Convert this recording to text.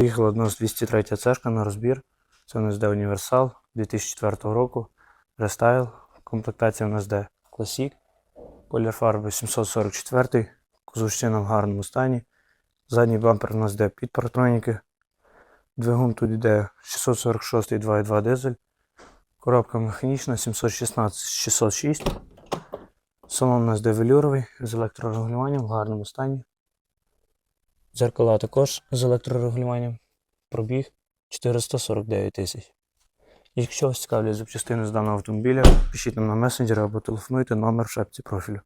Приїхала у нас 203 цешка на розбір. Це у нас де універсал 2004 року. Рестайл. Комплектація у нас де Classic. Колір фарби 744. Кузовщина в гарному стані. Задній бампер у нас де під парктроніки. Двигун тут йде 646 2.2 дизель. Коробка механічна 716 606. Салон у нас де велюровий з електрорегулюванням в гарному стані. Дзеркала також з електрорегулюванням. Пробіг 449 тисяч. Якщо вас цікавлять запчастини з даного автомобіля, пишіть нам на месенджер або телефонуйте номер в шапці профілю.